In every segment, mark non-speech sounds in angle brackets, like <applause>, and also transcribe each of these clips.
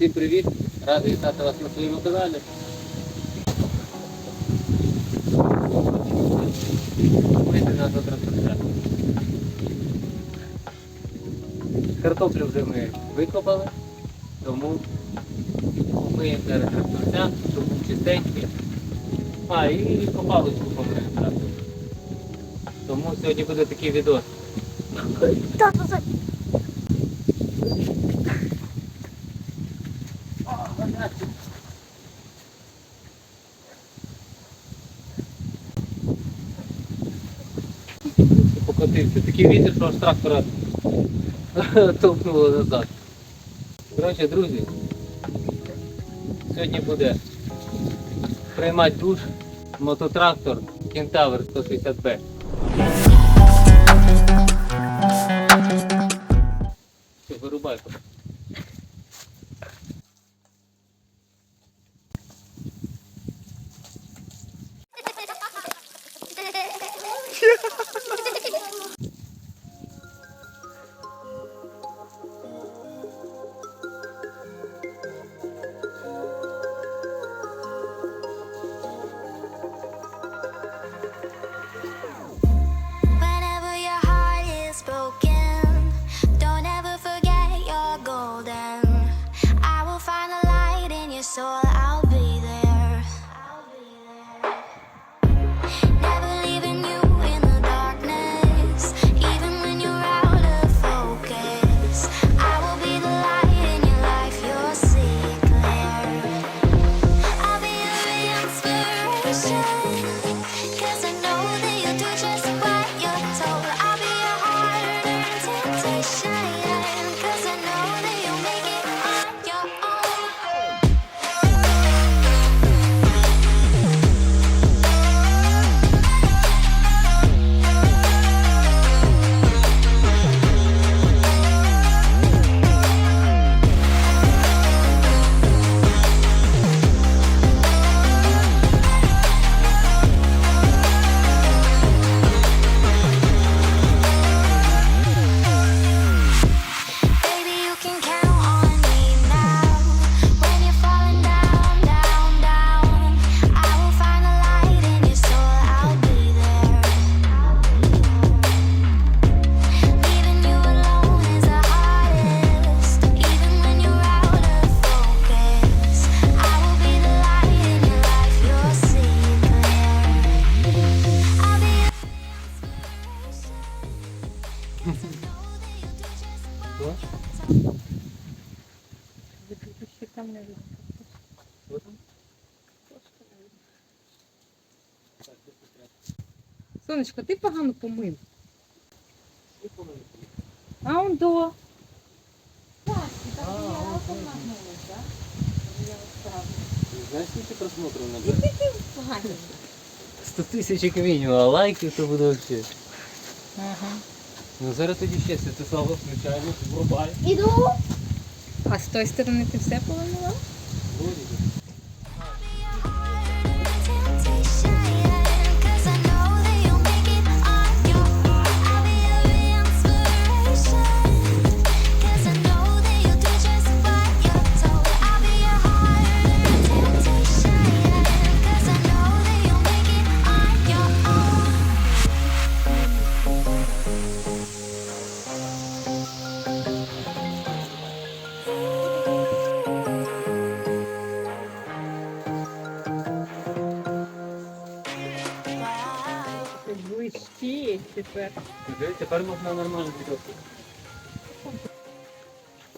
всім привіт! Радий вітати вас на своєму каналі. Вийти на трактор. Картоплю вже ми викопали, тому ми зараз тракторця, щоб був чистенький. А, і копалочку помиємо трактор. Тому сьогодні буде такий відос. Тато, за- І покотився. Такий вітер, що аж трактора <laughs> товкнуло назад. Коротше, друзі, сьогодні буде приймати душ мототрактор Кентавр 160B. Сонечко, ти погано помив. А он до. Знаєш, скільки просмотрів набере? 100 тисяч мінімум, а лайків то буде взагалі. Ага. Ну зараз тоді ще Святослава включаємо, врубай. Іду. А з тої сторони ти все помила? temptation. Тепер. Можна нормально підрости.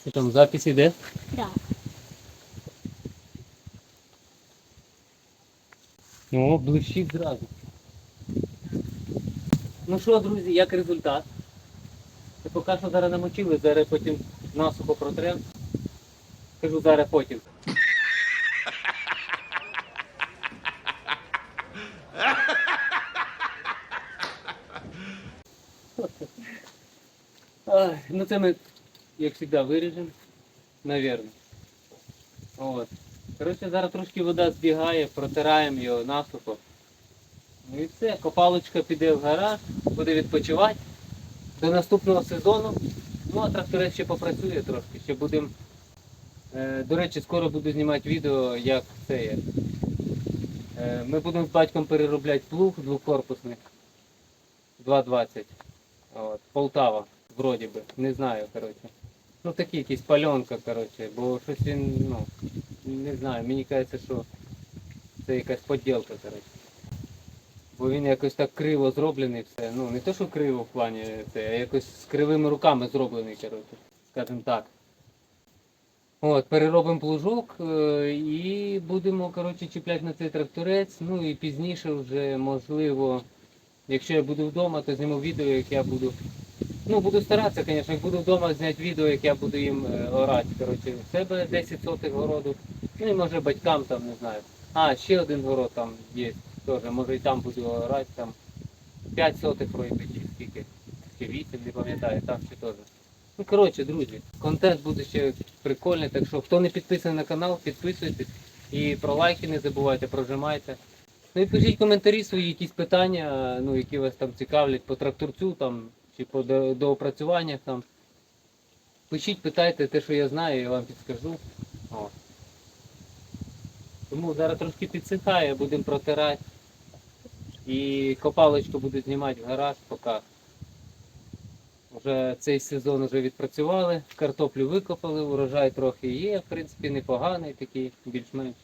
Що там, запис іде? Да. Ну, блищить зразу. Ну що, друзі, як результат? Поки що зараз намочили, зараз потім насухо протрем. Кажу зараз потім. Ну це ми, як завжди, виріжемо, навірно. От. Коротше, зараз трошки вода збігає, протираємо його насухо. Ну і все, копалочка піде в гараж, буде відпочивати до наступного сезону. Ну а тракторець ще попрацює трошки. Ще будемо. Е, до речі, скоро буду знімати відео, як це є. Е, ми будемо з батьком переробляти плуг двокорпусний 2.20. От, Полтава, вроді би, не знаю, коротше. Ну такий якийсь пальонка, коротше, бо щось він, ну, не знаю, мені кажеться, що це якась поділка, коротше. Бо він якось так криво зроблений все. Ну не то, що криво в плані це, а якось з кривими руками зроблений, коротше, скажімо так. От, переробимо плужок е, і будемо коротше, чіпляти на цей тракторець. Ну і пізніше вже можливо, якщо я буду вдома, то зніму відео, як я буду. Ну, буду старатися, звісно, як буду вдома зняти відео, як я буду їм е, орати. Коротше, в себе 10 сотих городу. Ну і може батькам там, не знаю. А, ще один город там є теж, може і там буду орати, там 5 сотих вроді, чи скільки, чи 8, не пам'ятаю, там ще теж. Ну, коротше, друзі, контент буде ще прикольний, так що хто не підписаний на канал, підписуйтесь і про лайки не забувайте, прожимайте. Ну і пишіть коментарі свої, якісь питання, ну, які вас там цікавлять по тракторцю там, чи по доопрацюваннях там. Пишіть, питайте те, що я знаю, я вам підскажу. О. Тому зараз трошки підсихає, будемо протирати. І копалочку буду знімати в гараж, поки вже цей сезон вже відпрацювали, картоплю викопали, урожай трохи є, в принципі, непоганий такий, більш-менш.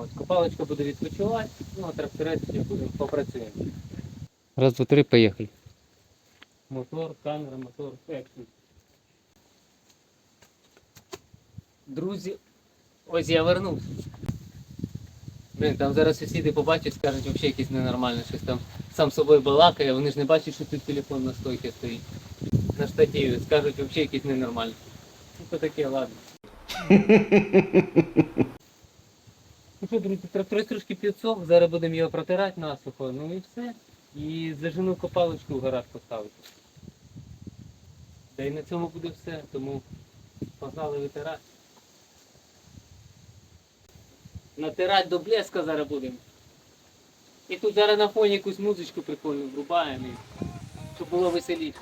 От, копалочка буде відпочивати, ну а тракторець будемо попрацюємо. Раз, два, три, поїхали. Мотор, камера, мотор, екшн. Друзі, ось я вернувся. Блін, там зараз сусіди побачать, скажуть, взагалі якийсь ненормальний, щось там сам собою балакає, вони ж не бачать, що тут телефон на стойці стоїть. На штативі. Скажуть, взагалі якийсь ненормальний. Ну то таке, ладно. <laughs> Ну що, друзі, тракторець трошки підсох, зараз будемо його протирати насухо, ну і все. І зажену копалочку в гараж поставити. Та й на цьому буде все, тому погнали витирати. Натирати до блеска зараз будемо. І тут зараз на фоні якусь музичку прикольну врубаємо, щоб було веселіше.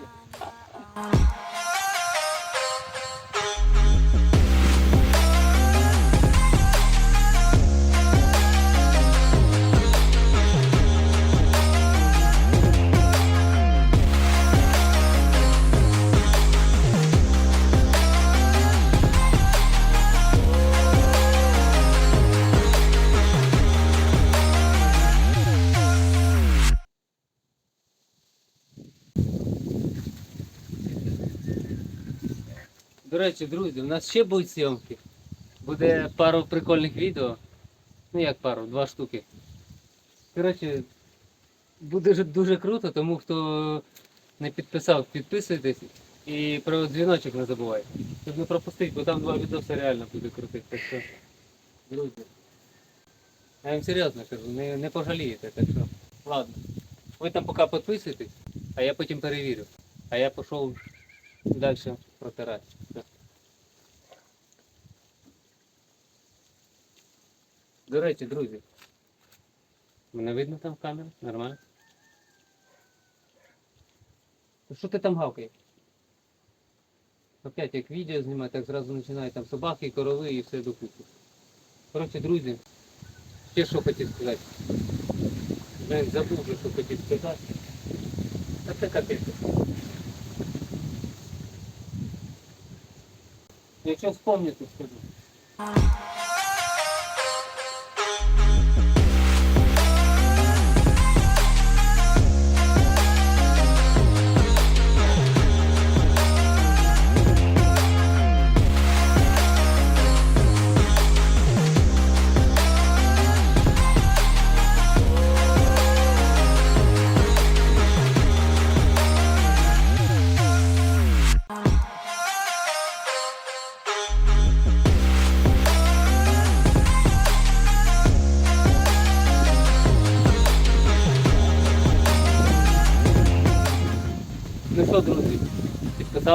Речі, друзі, у нас ще будуть зйомки. Буде пару прикольних відео. Ну як пару, два штуки. Коротше, буде дуже круто, тому хто не підписав, підписуйтесь і про дзвіночок не забувайте. Щоб не пропустити, бо там два відоси реально буде крутих. Так що, друзі. Я вам серйозно кажу, не, не пожалієте, так що. Ладно. Ви там поки підписуйтесь, а я потім перевірю. А я пішов далі протирати. До речі, друзі. Мене видно там в камері? Нормально? Що ти там гавкаєш? Опять як відео знімати, так зразу починає там собаки, корови і все докупи. Коротше, друзі, ще що хотів сказати. Блин, забув вже, що хотів сказати. Та це капець. Якщо вспомню, то скажу.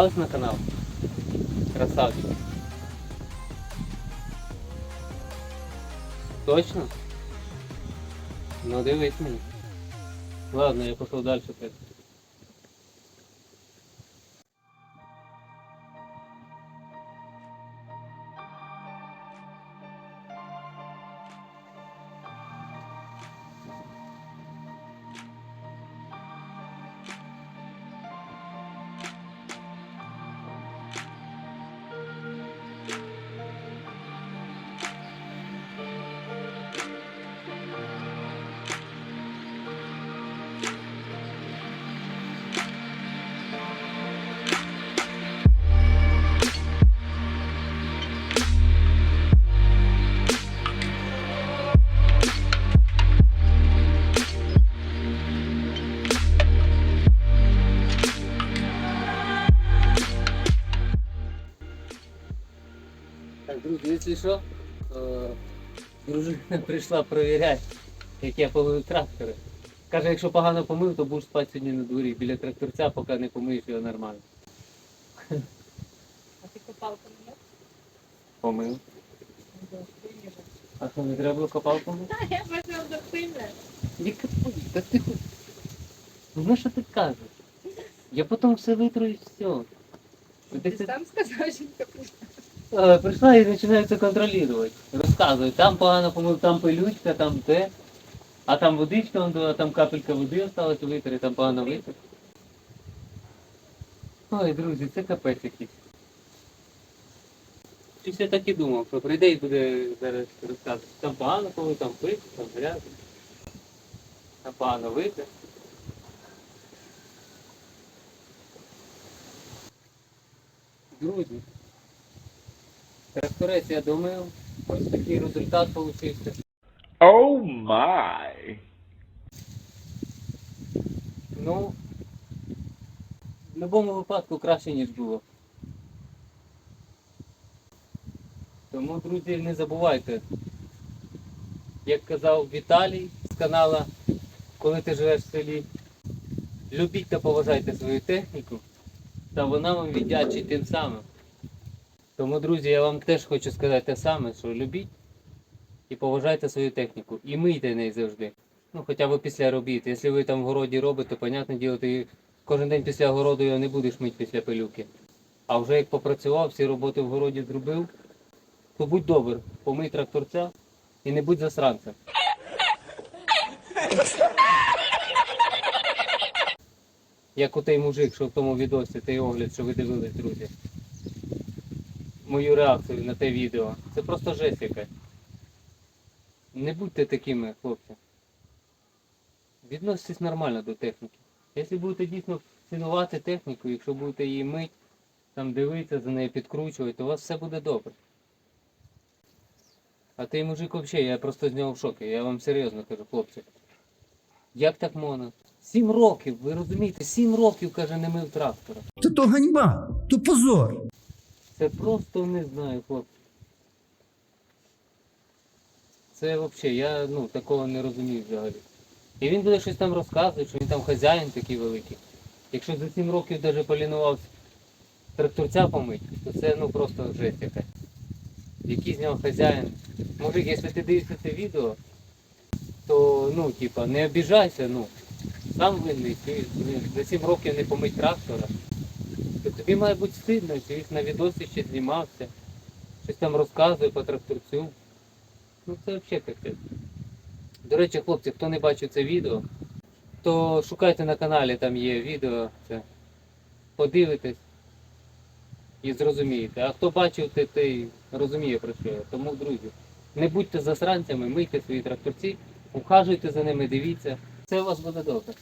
підписались на канал? Красавчик. Точно? Ну дивись мені. Ладно, я пішов далі. Якщо що, то дружина <laughs> прийшла перевіряти, як я помив трактори. Каже, якщо погано помив, то будеш спати сьогодні на дворі біля тракторця, поки не помиєш його нормально. А ти копалку не Помив. А що, не треба було копалку мити? Я бачила до пильне. Не копай, та ти хоч. Ну що ти кажеш? Я потім все витру і все. Ти сам сказав, що не капуста. Е, Прийшла і починає це контролювати. Розказує, там погано помив, там пилючка, там те. А там водичка, вон, а там капелька води осталась витри, там погано витер. Ой, друзі, це капець якийсь. Щось я так і думав, що прийде і буде зараз розказувати. Там погано помив, там пить, там грязно. Там погано витер. Друзі, тракторець я думаю, ось такий результат вийшов. Oh my. Ну, в будь-якому випадку краще, ніж було. Тому, друзі, не забувайте, як казав Віталій з канала, коли ти живеш в селі, любіть та поважайте свою техніку, та вона вам віддячить тим самим. Тому, друзі, я вам теж хочу сказати те саме, що любіть і поважайте свою техніку. І мийте неї завжди. Ну, хоча б після робіт. Якщо ви там в городі робите, то, понятне діло, ти кожен день після городу його не будеш мити після пилюки. А вже як попрацював, всі роботи в городі зробив, то будь добр, помий тракторця і не будь засранцем. Як у той мужик, що в тому відосі, той огляд, що ви дивились, друзі. Мою реакцію на те відео. Це просто жесть якась. Не будьте такими, хлопці. Відноситесь нормально до техніки. Якщо будете дійсно цінувати техніку, якщо будете її мити, там дивитися за нею, підкручувати, то у вас все буде добре. А той мужик взагалі, я просто з нього в шокі. Я вам серйозно кажу, хлопці. Як так можна? Сім років, ви розумієте, сім років, каже, не мив трактора. Та то ганьба, то позор. Це просто не знаю, хлопці. Це взагалі, я ну, такого не розумію взагалі. І він буде щось там розказувати, що він там хазяїн такий великий. Якщо за 7 років навіть полінувався тракторця помити, то це ну просто жесть якась. Який з нього хазяїн. Мужик, якщо ти дивишся це відео, то ну, типа, не обіжайся, ну. Сам винний, ти за 7 років не помить трактора. То тобі має бути стидно, що він на відосі ще знімався, щось там розказує по тракторцю. Ну це взагалі капець. До речі, хлопці, хто не бачив це відео, то шукайте на каналі, там є відео, це подивитесь і зрозумієте. А хто бачив, те, той розуміє про що я. Тому, друзі, не будьте засранцями, мийте свої тракторці, ухажуйте за ними, дивіться. Все у вас буде добре.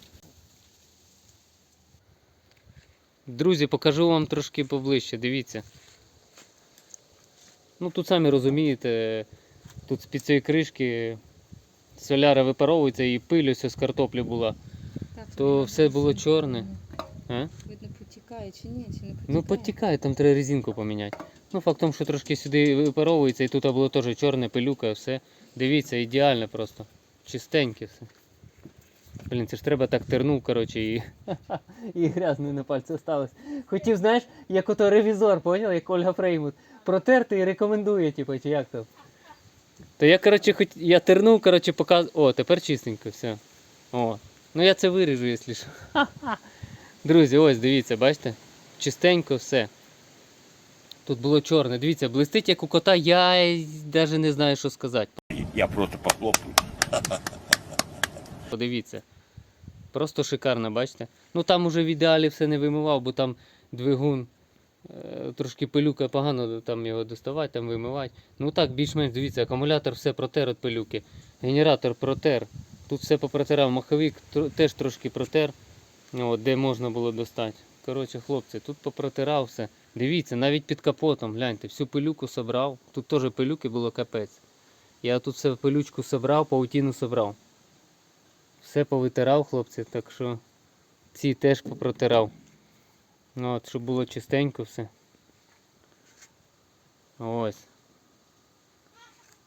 Друзі, покажу вам трошки поближче, дивіться. Ну тут самі розумієте, тут з-під цієї кришки соляра випаровується і пиль ось з картоплі була. То все було чорне. А? Видно, потікає чи ні, чи не потікає? Ну потікає, там треба резинку поміняти. Ну факт в тому, що трошки сюди випаровується і тут було теж чорне пилюка, все. Дивіться, ідеально просто. Чистеньке все. Блін, це ж треба так тернув, коротше, і, <laughs> і грязно на пальці осталось. Хотів, знаєш, як ото ревізор, поняв, як Ольга Фреймут. Протерти і рекомендує, типу, чи як то. То я, коротше, хоч я тернув, коротше, показ... О, тепер чистенько, все. О. Ну я це виріжу, якщо що. <laughs> Друзі, ось дивіться, бачите? Чистенько все. Тут було чорне. Дивіться, блистить як у кота, я навіть не знаю, що сказати. Я просто похлопаю. Подивіться. Просто шикарно, бачите? Ну там уже в ідеалі все не вимивав, бо там двигун. е, Трошки пилюка погано там його доставати, там вимивати. Ну так, більш-менш дивіться, акумулятор все протер від пилюки. Генератор протер. Тут все попротирав. Маховик теж трошки протер, от, де можна було достати. Коротше, хлопці, тут попротирав все. Дивіться, навіть під капотом, гляньте, всю пилюку собрав. Тут теж пилюки було капець. Я тут все пилючку собрав, паутину собрав. Все повитирав, хлопці, так що ці теж попротирав. Ну от, щоб було чистенько все. Ось.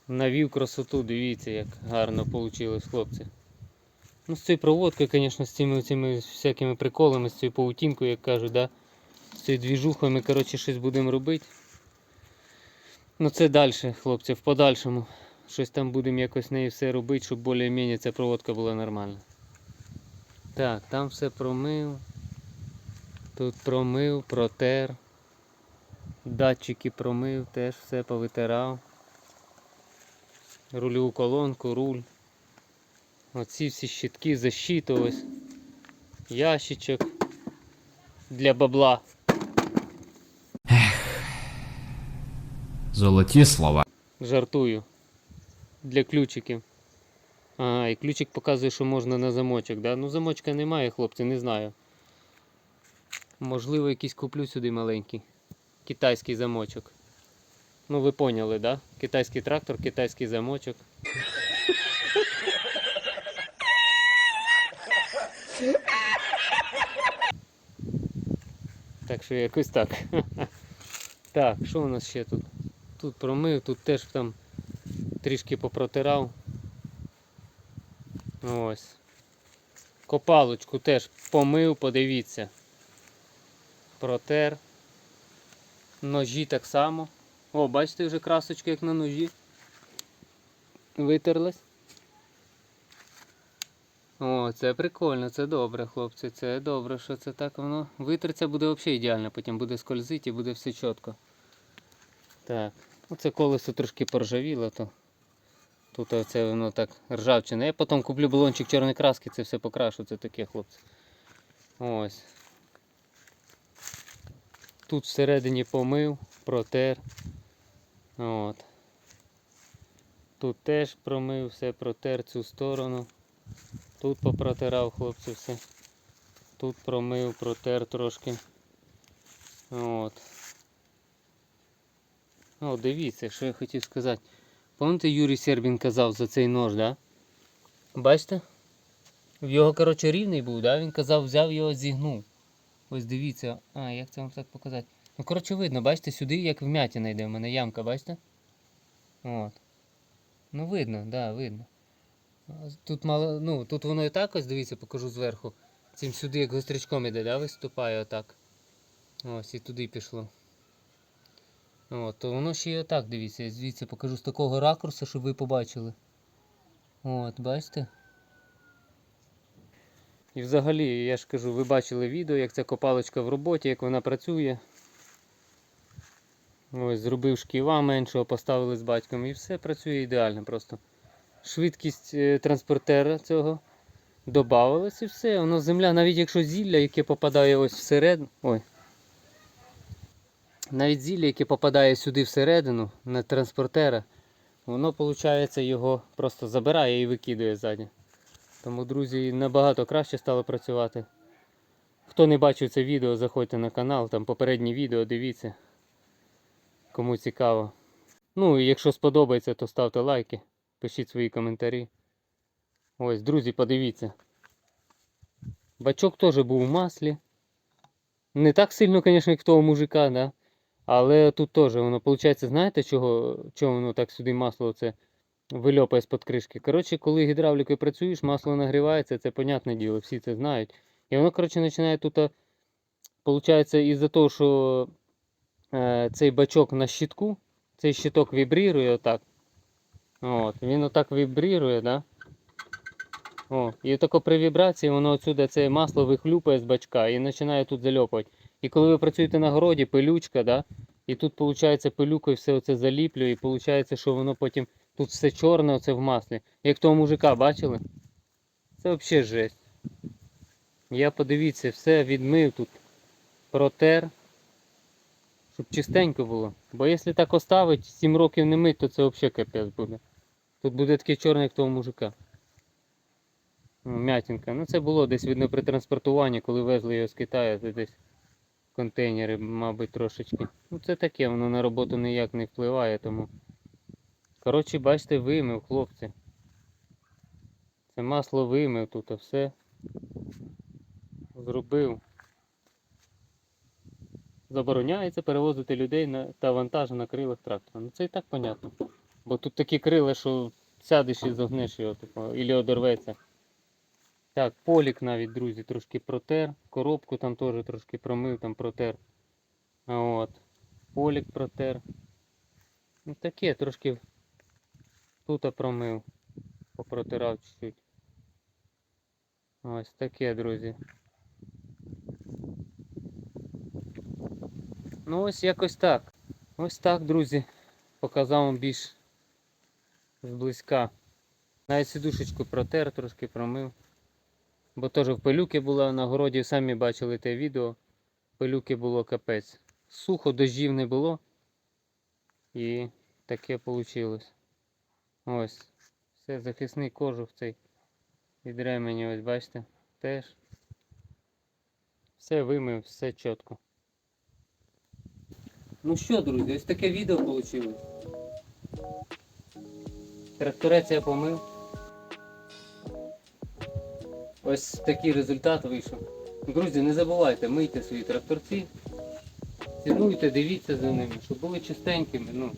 Навів красоту, дивіться, як гарно вийшло, хлопці. Ну, з цією проводкою, звісно, з цими, цими всякими приколами, з цією паутинкою, як кажуть, да? з цією двіжухою ми, коротше, щось будемо робити. Ну це далі, хлопці, в подальшому. Щось там будемо якось неї все робити, щоб більш-менш ця проводка була нормальна. Так, там все промив. Тут промив, протер. Датчики промив, теж все повитирав. Рульову колонку, руль. Оці всі щитки, защита ось. Ящичок для бабла. Золоті слова. Жартую. Для ключиків. Ага, і ключик показує, що можна на замочок, да? Ну замочка немає, хлопці, не знаю. Можливо, якийсь куплю сюди маленький. Китайський замочок. Ну ви поняли, да? Китайський трактор, китайський замочок. Так що якось так. <laughs> Так, що у нас ще тут? Тут промив, тут теж там трішки попротирав. Ось. Копалочку теж помив, подивіться. Протер. Ножі так само. О, бачите вже красочка як на ножі. Витерлась. О, це прикольно, це добре, хлопці. Це добре, що це так воно. Витриться буде взагалі ідеально, потім буде скользити і буде все чітко. Так. Оце колесо трошки поржавіло, то тут оце воно так ржавчина. Я потім куплю балончик чорної краски, це все покрашу, це таке, хлопці. Ось. Тут всередині помив, протер. От. Тут теж промив, все протер цю сторону. Тут попротирав хлопці все. Тут промив, протер трошки. От. О, дивіться, що я хотів сказати. Пам'ятаєте, Юрій Сербін казав за цей нож, да? Бачите? В його, коротше, рівний був, да? Він казав, взяв його, зігнув. Ось дивіться. А, як це вам так показати? Ну, коротше, видно, бачите, сюди як вмятина йде. У мене ямка, бачите? От. Ну, видно, да, видно. Тут мало, ну, тут воно і так ось, дивіться, покажу зверху. Цим сюди як гострячком іде, да, виступає отак. Ось і туди пішло. От, то воно ще й отак, дивіться, я звідси покажу з такого ракурсу, щоб ви побачили. От, бачите? І взагалі, я ж кажу, ви бачили відео, як ця копалочка в роботі, як вона працює. Ось, зробив шківа меншого, поставили з батьком і все працює ідеально просто. Швидкість е, транспортера цього додавалась і все. Воно земля, навіть якщо зілля, яке попадає ось всередину. Ой. Навіть зілля, яке попадає сюди всередину на транспортера, воно, виходить, його просто забирає і викидає ззаді. Тому, друзі, набагато краще стало працювати. Хто не бачив це відео, заходьте на канал, там попереднє відео, дивіться. Кому цікаво. Ну і якщо сподобається, то ставте лайки, пишіть свої коментарі. Ось, друзі, подивіться. Бачок теж був в маслі. Не так сильно, звісно, як того мужика, да? Але тут теж воно, виходить, знаєте, чого, чого воно так сюди масло це вильопає з-під кришки. Коротше, коли гідравлікою працюєш, масло нагрівається, це понятне діло, всі це знають. І воно, коротше, починає тут, виходить, із-за того, що е, цей бачок на щитку, цей щиток вібрірує отак. От, він отак вібрірує, да? О, і тако при вібрації воно отсюди це масло вихлюпає з бачка і починає тут зальопувати. І коли ви працюєте на городі, пилючка, да? І тут, виходить, пилюкою все це заліплює, і виходить, що воно потім тут все чорне, оце в маслі. Як того мужика, бачили? Це взагалі жесть. Я подивіться, все відмив тут, протер, щоб чистенько було. Бо якщо так оставить, 7 років не мить, то це взагалі капець буде. Тут буде таке чорне, як того мужика. Ну, М'ятінка. Ну це було десь видно при транспортуванні, коли везли його з Китаю, десь контейнери, мабуть, трошечки. Ну це таке, воно на роботу ніяк не впливає, тому. Коротше, бачите, вимив, хлопці. Це масло вимив тут, а все. Зробив. Забороняється перевозити людей на, та вантаж на крилах трактора. Ну це і так понятно. Бо тут такі крила, що сядеш і зогнеш його, типу, ілі одорветься. Так, полік навіть, друзі, трошки протер. Коробку там теж трошки промив, там протер. А от. Полік протер. Ну таке, трошки тут промив. Попротирав чуть-чуть. Ось таке, друзі. Ну ось якось так. Ось так, друзі. Показав вам більш зблизька. Навіть сідушечку протер, трошки промив. Бо теж в пилюки була на городі, самі бачили те відео. Пилюки було капець. Сухо, дождів не було. І таке вийшло. Ось. Все, захисний кожух цей від ремені, ось бачите, теж. Все вимив, все чітко. Ну що, друзі, ось таке відео вийшло. Тракторець я помив. Ось такий результат вийшов. Друзі, не забувайте, мийте свої тракторці. Цінуйте, дивіться за ними, щоб були чистенькими. Ну.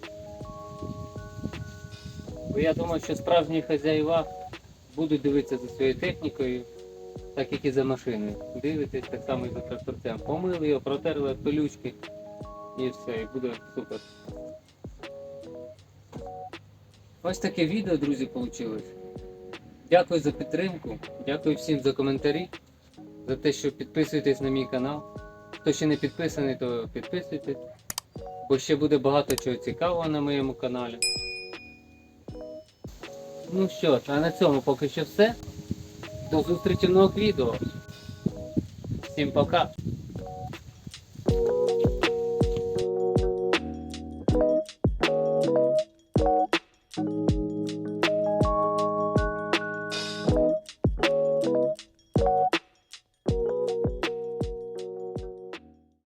Бо я думаю, що справжні хазяїва будуть дивитися за своєю технікою, так як і за машиною. Дивитесь так само і за тракторцем. Помили його, протерли пилючки і все, і буде супер. Ось таке відео, друзі, вийшло. Дякую за підтримку, дякую всім за коментарі, за те, що підписуєтесь на мій канал. Хто ще не підписаний, то підписуйтесь, бо ще буде багато чого цікавого на моєму каналі. Ну що ж, а на цьому поки що все. До зустрічі в нових відео. Всім пока!